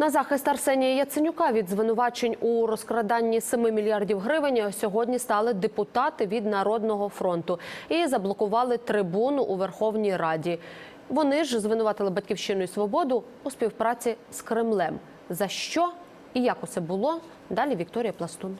На захист Арсенія Яценюка від звинувачень у розкраданні 7 мільярдів гривень сьогодні стали депутати від Народного фронту і заблокували трибуну у Верховній Раді. Вони ж звинуватили батьківщину і свободу у співпраці з Кремлем. За що і як усе було? Далі Вікторія Пластун.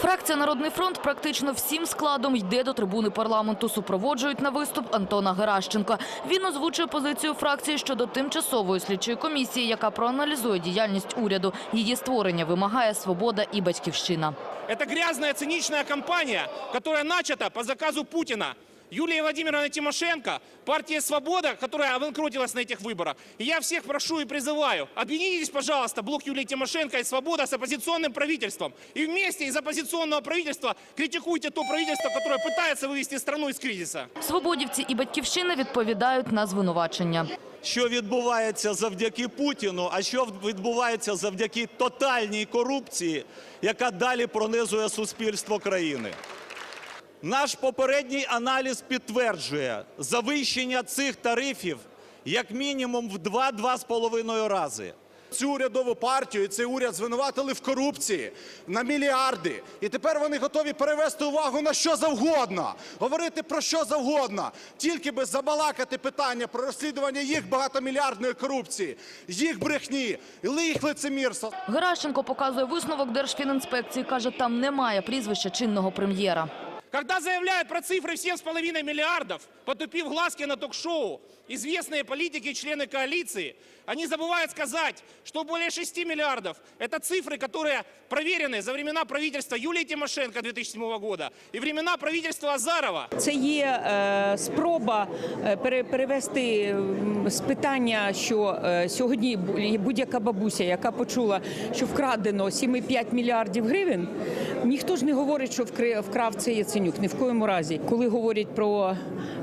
Фракція Народний фронт практично всім складом йде до трибуни парламенту. Супроводжують на виступ Антона Геращенка. Він озвучує позицію фракції щодо тимчасової слідчої комісії, яка проаналізує діяльність уряду. Її створення вимагає свобода і батьківщина. Це грязна цинічна кампанія, яка начата по заказу Путина. Юлия Владимировна Тимошенко, партия «Свобода», которая обанкротилась на этих выборах. И я всех прошу и призываю, объединитесь, пожалуйста, блок Юлии Тимошенко и «Свобода» с оппозиционным правительством. И вместе из оппозиционного правительства критикуйте то правительство, которое пытается вывести страну из кризиса. Свободівці і батьківщина відповідають на звинувачення. що відбувається завдяки Путіну, а що відбувається завдяки тотальній корупції, яка далі пронизує суспільство країни. Наш попередній аналіз підтверджує завищення цих тарифів як мінімум в 2-2,5 рази. Цю урядову партію і цей уряд звинуватили в корупції на мільярди. І тепер вони готові перевести увагу на що завгодно, говорити про що завгодно, тільки би забалакати питання про розслідування їх багатомільярдної корупції, їх брехні, їх лицемірства. Геращенко показує висновок Держфінінспекції. Каже, там немає прізвища чинного прем'єра. Когда заявляют про цифры в 7,5 миллиардов, потупив глазки на ток-шоу, известные политики и члены коалиции, они забывают сказать, что более 6 миллиардов – это цифры, которые проверены за времена правительства Юлии Тимошенко 2007 года и времена правительства Азарова. Це є е, спроба е, пере- перевести м, з питання, що е, сьогодні бу- будь-яка бабуся, яка почула, що вкрадено 7,5 мільярдів гривень, ніхто ж не говорить, що вкрав це Яценюк. Ні в коєму разі. Коли говорять про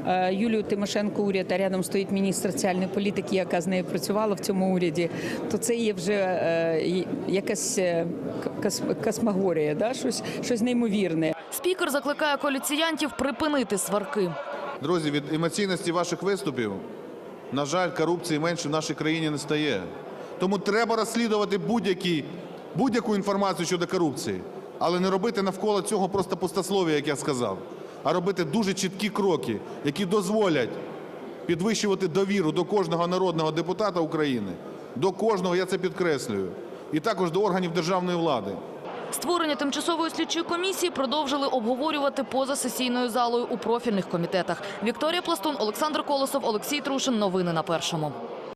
е, Юлію Тимошенко уряд, а рядом стоїть міністр соціальної політики, яка з нею працювала в цьому уряді, то це є вже е, якась е, космогорія, да? щось, щось неймовірне. Спікер закликає коаліціянтів припинити сварки. Друзі, від емоційності ваших виступів, на жаль, корупції менше в нашій країні не стає. Тому треба розслідувати будь-які, будь-яку інформацію щодо корупції, але не робити навколо цього просто пустослов'я, як я сказав, а робити дуже чіткі кроки, які дозволять підвищувати довіру до кожного народного депутата України, до кожного, я це підкреслюю, і також до органів державної влади. Створення тимчасової слідчої комісії продовжили обговорювати поза сесійною залою у профільних комітетах. Вікторія Пластун, Олександр Колосов, Олексій Трушин. Новини на першому.